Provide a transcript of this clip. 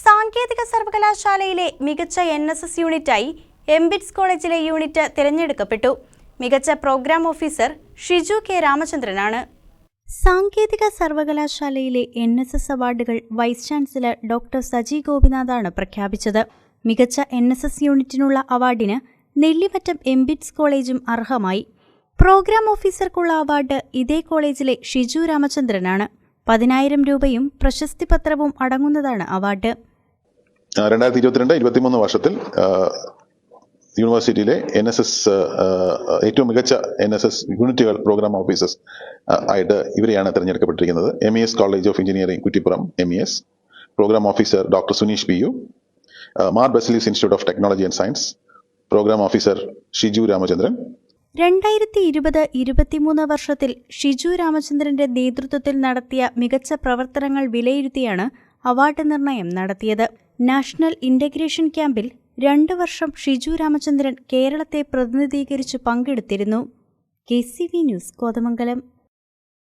സാങ്കേതിക സർവകലാശാലയിലെ മികച്ച എൻ എസ് എസ് യൂണിറ്റായി എംബിറ്റ്സ് കോളേജിലെ യൂണിറ്റ് തിരഞ്ഞെടുക്കപ്പെട്ടു. മികച്ച പ്രോഗ്രാം ഓഫീസർ ഷിജു കെ രാമചന്ദ്രനാണ്. സാങ്കേതിക സർവകലാശാലയിലെ എൻ എസ് എസ് അവാർഡുകൾ വൈസ് ചാൻസലർ ഡോക്ടർ സജി ഗോപിനാഥാണ് പ്രഖ്യാപിച്ചത്. മികച്ച എൻ എസ് എസ് യൂണിറ്റിനുള്ള അവാർഡിന് നെല്ലിമറ്റം എംബിറ്റ്സ് കോളേജും അർഹമായി. പ്രോഗ്രാം ഓഫീസർക്കുള്ള അവാർഡ് ഇതേ കോളേജിലെ ഷിജു രാമചന്ദ്രനാണ്. പതിനായിരം രൂപയും പ്രശസ്തി പത്രവും അടങ്ങുന്നതാണ് അവാർഡ്. രണ്ടായിരത്തി ഇരുപത്തിരണ്ട് ഇരുപത്തിമൂന്ന് വർഷത്തിൽ യൂണിവേഴ്സിറ്റിയിലെ എൻ എസ് എസ് ഏറ്റവും മികച്ച എൻ എസ് എസ് യൂണിറ്റുകൾ പ്രോഗ്രാം ഓഫീസേഴ്സ് ആയിട്ട് ഇവരെയാണ് തിരഞ്ഞെടുക്കപ്പെട്ടിരിക്കുന്നത്. M E S college of engineering Kuttippuram M E S. Programme officer doctor Suneesh P U Mar Baselios institute of technology and science. Programme officer Shiju Ramachandran. രണ്ടായിരത്തി ഇരുപത് ഇരുപത്തിമൂന്ന് വർഷത്തിൽ ഷിജു രാമചന്ദ്രന്റെ നേതൃത്വത്തിൽ നടത്തിയ മികച്ച പ്രവർത്തനങ്ങൾ വിലയിരുത്തിയാണ് അവാർഡ് നിർണയം നടത്തിയത്. നാഷണൽ ഇന്റഗ്രേഷൻ ക്യാമ്പിൽ രണ്ടു വർഷം ഷിജു രാമചന്ദ്രൻ കേരളത്തെ പ്രതിനിധീകരിച്ച് പങ്കെടുത്തിരുന്നു. K C V news Kothamangalam.